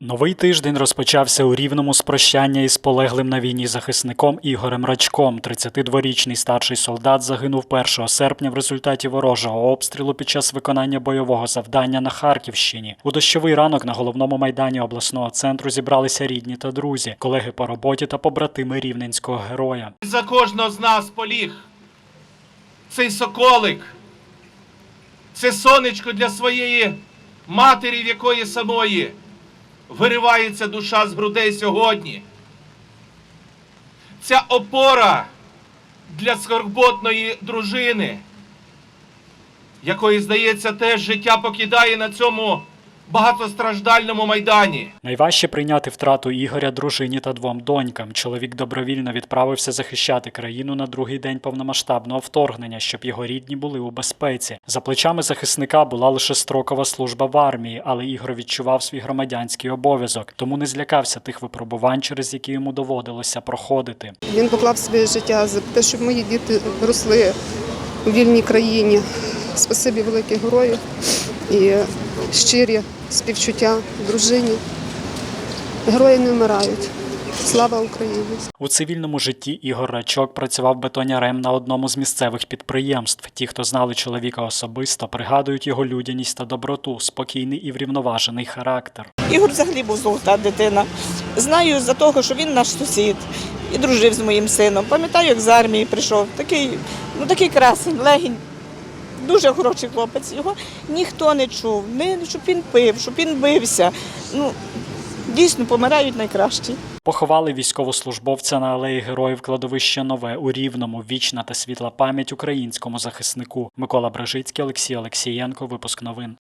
Новий тиждень розпочався у рівному з прощання із полеглим на війні захисником Ігорем Рачком. 32-річний старший солдат загинув 1 серпня в результаті ворожого обстрілу під час виконання бойового завдання на Харківщині. У дощовий ранок на головному майдані обласного центру зібралися рідні та друзі, колеги по роботі та побратими рівненського героя. За кожного з нас поліг. Цей соколик. Це сонечко для своєї матері, в якої самої виривається душа з грудей сьогодні. Ця опора для скорботної дружини, якої, здається, теж життя покидає на цьому багатостраждальному майдані. Найважче прийняти втрату Ігоря дружині та двом донькам. Чоловік добровільно відправився захищати країну на другий день повномасштабного вторгнення, щоб його рідні були у безпеці. За плечами захисника була лише строкова служба в армії, але Ігор відчував свій громадянський обов'язок, тому не злякався тих випробувань, через які йому доводилося проходити. Він поклав своє життя за те, щоб мої діти росли у вільній країні. Спасибі велике герою і щирі співчуття дружині. Герої не вмирають. Слава Україні! У цивільному житті Ігор Рачок працював бетонярем на одному з місцевих підприємств. Ті, хто знали чоловіка особисто, пригадують його людяність та доброту, спокійний і врівноважений характер. Ігор взагалі був золота дитина. Знаю за того, що він наш сусід і дружив з моїм сином. Пам'ятаю, як з армії прийшов. Такий, ну такий красень, легінь. Дуже хороший хлопець. Його ніхто не чув, не щоб він пив, щоб він бився. Ну, дійсно помирають найкращі. Поховали військовослужбовця на алеї Героїв кладовище Нове у Рівному. Вічна та світла пам'ять українському захиснику. Микола Бражицький, Олексій Олексієнко. Випуск новин.